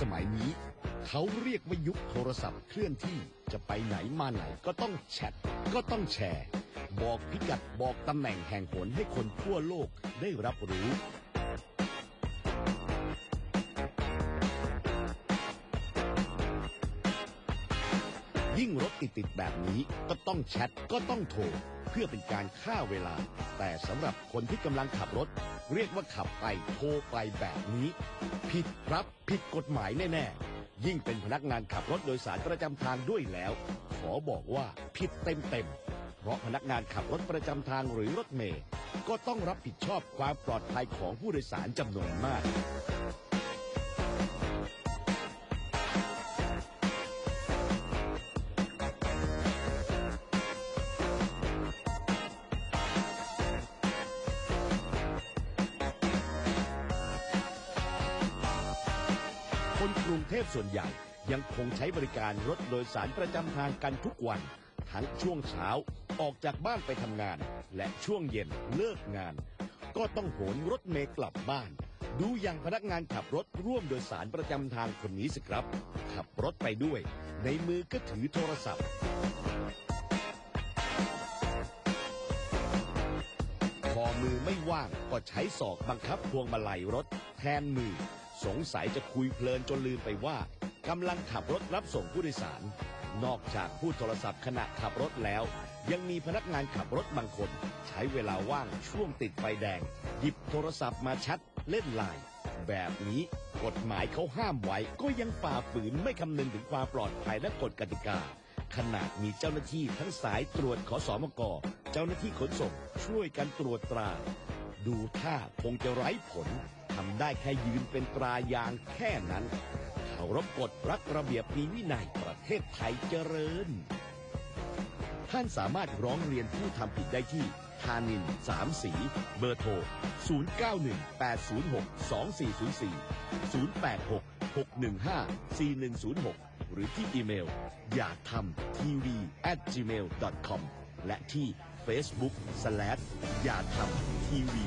สมัยนี้ เขาเรียกว่ายุคโทรศัพท์เคลื่อนที่จะไปไหนมาไหนก็ต้องแชทก็ต้องแชร์ บอกพิกัดบอกตำแหน่งแห่งหนให้คนทั่วโลกได้รับรู้ ยิ่งรถติดติดๆแบบนี้ก็ต้องแชทก็ต้องโทร เพื่อเป็นการฆ่าเวลา แต่สำหรับคนที่กำลังขับรถ เรียกว่าขับไปโทรไปแบบนี้ ผิดครับผิดกฎหมายแน่ๆ ยิ่งเป็นพนักงานขับรถโดยสารประจำทางด้วยแล้ว ขอบอกว่าผิดเต็มๆ เพราะพนักงานขับรถประจำทางหรือรถเมย์ก็ต้องรับผิดชอบความปลอดภัยของผู้โดยสารจำนวนมาก คนกรุงเทพส่วนใหญ่ ยังคงใช้บริการรถโดยสารประจำทางกันทุกวัน ทั้งช่วงเช้าออกจากบ้านไปทำงาน และช่วงเย็นเลิกงาน ก็ต้องโหนรถเมล์กลับบ้าน ดูอย่างพนักงานขับรถร่วมโดยสารประจำทางคนนี้สิครับ ขับรถไปด้วย ในมือก็ถือโทรศัพท์ พอมือไม่ว่างก็ใช้ศอกบังคับพวงมาลัยรถ แทนมือ สงสัยจะคุยเพลินจนลืมไปว่ากำลังขับรถรับส่งผู้โดยสาร นอกจากพูดโทรศัพท์ขณะขับรถแล้ว ยังมีพนักงานขับรถบางคน ใช้เวลาว่างช่วงติดไฟแดง หยิบโทรศัพท์มาชัดเล่นไลน์แบบนี้กฎหมายเขาห้ามไว้ก็ยังฝ่าฝืนไม่คำนึงถึงความปลอดภัยและกฎกติกา ขนาดมีเจ้าหน้าที่ทั้งสายตรวจขอสอมก เจ้าหน้าที่ขนส่งช่วยกันตรวจตรา ดูท่าคงจะไร้ผลำได้แค่ยืนเป็นตรายางแค่นั้นเคารพกฎรักระเบียบมีวินัยประเทศไทยเจริญ ท่านสามารถร้องเรียนผู้ทำผิดได้ที่ธานินสามสี เบอร์โทร 0918062404 0866154106 หรือที่อีเมล อย่าทำทีวี at gmail com และที่ Facebook slash อย่าทำทีวี